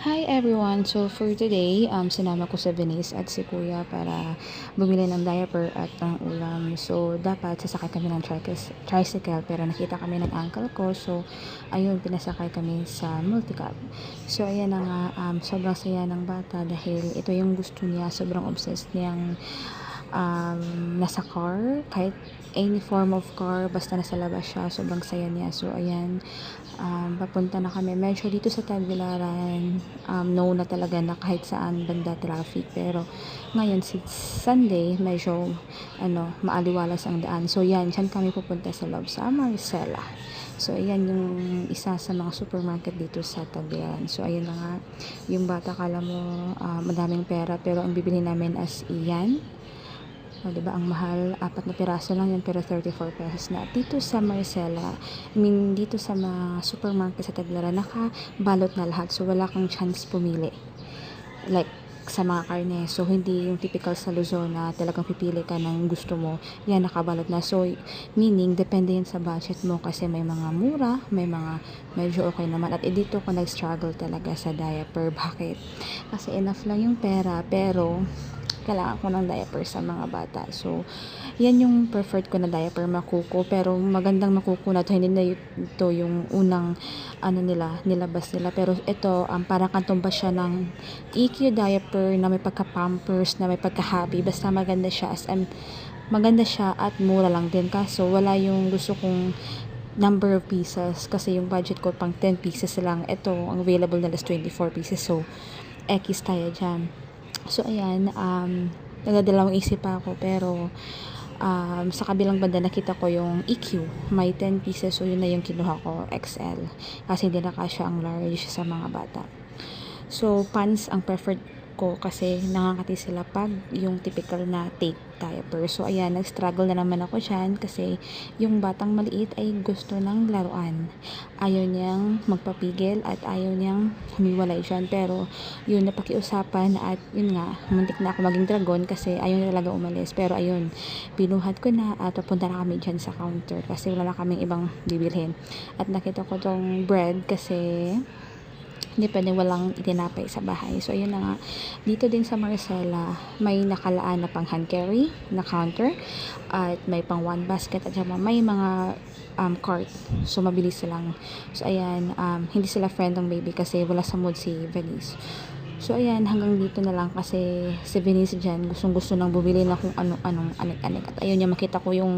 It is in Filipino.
Hi everyone! So for today, um, sinama ko sa Venice at si Kuya para bumili ng diaper at ng ulam. So dapat sasakay kami ng tricycle, pero nakita kami ng uncle ko. So ayun, pinasakay kami sa multicab. So ayan na nga, um, sobrang saya ng bata dahil ito yung gusto niya. Sobrang obsessed niyang um, nasa car, kahit any form of car, basta nasa labas siya, sobrang saya niya. So, ayan, um, papunta na kami. Medyo dito sa Tagbilaran, um, no na talaga na kahit saan banda traffic. Pero, ngayon, si Sunday, medyo, ano, maaliwalas ang daan. So, yan, dyan kami pupunta sa loob sa Marcela. So, ayan yung isa sa mga supermarket dito sa Tagbilaran. So, ayun na nga, yung bata, kala mo, uh, madaming pera, pero ang bibili namin as iyan, o, diba, ang mahal, apat na piraso lang yun, pero 34 pesos na. Dito sa Marcela, I mean, dito sa mga supermarket sa Taglara, nakabalot na lahat. So, wala kang chance pumili. Like, sa mga karne. So, hindi yung typical sa Luzon na talagang pipili ka ng gusto mo. Yan, nakabalot na. So, meaning, depende yan sa budget mo kasi may mga mura, may mga medyo okay naman. At eh, dito ko nag-struggle talaga sa diaper. Bakit? Kasi enough lang yung pera, pero kailangan ko ng diaper sa mga bata. So, yan yung preferred ko na diaper, makuko. Pero magandang makuko na to. Hindi na ito yung unang ano nila, nilabas nila. Pero ito, um, parang kantumba siya ng EQ diaper na may pagka-pampers, na may pagka-happy. Basta maganda siya. As, um, maganda siya at mura lang din. Kaso, wala yung gusto kong number of pieces kasi yung budget ko pang 10 pieces lang. Ito, ang available nila is 24 pieces. So, X tayo dyan. So, ayan, um, nagdadalawang isip ako, pero, um, sa kabilang banda nakita ko yung EQ. May 10 pieces, so yun na yung kinuha ko, XL. Kasi hindi na kasya ang large sa mga bata. So, pants ang preferred ko kasi nakakati sila pag yung typical na tape diaper. So, ayan, nag-struggle na naman ako dyan kasi yung batang maliit ay gusto ng laruan. Ayaw niyang magpapigil at ayaw niyang humiwalay dyan. Pero, yun, napakiusapan at yun nga, muntik na ako maging dragon kasi ayaw na talaga umalis. Pero, ayun, pinuhat ko na at papunta na kami dyan sa counter kasi wala na kaming ibang bibilhin. At nakita ko tong bread kasi hindi pwedeng walang itinapay sa bahay. So, ayun na nga. Dito din sa Marcela, may nakalaan na pang hand carry na counter at may pang one basket at saka may mga um, cart. So, mabilis silang. So, ayan, um, hindi sila friend ng baby kasi wala sa mood si Venice. So, ayan, hanggang dito na lang kasi si Venice dyan, gustong gusto nang bumili na kung ano-anong anik-anik. At ayun niya, makita ko yung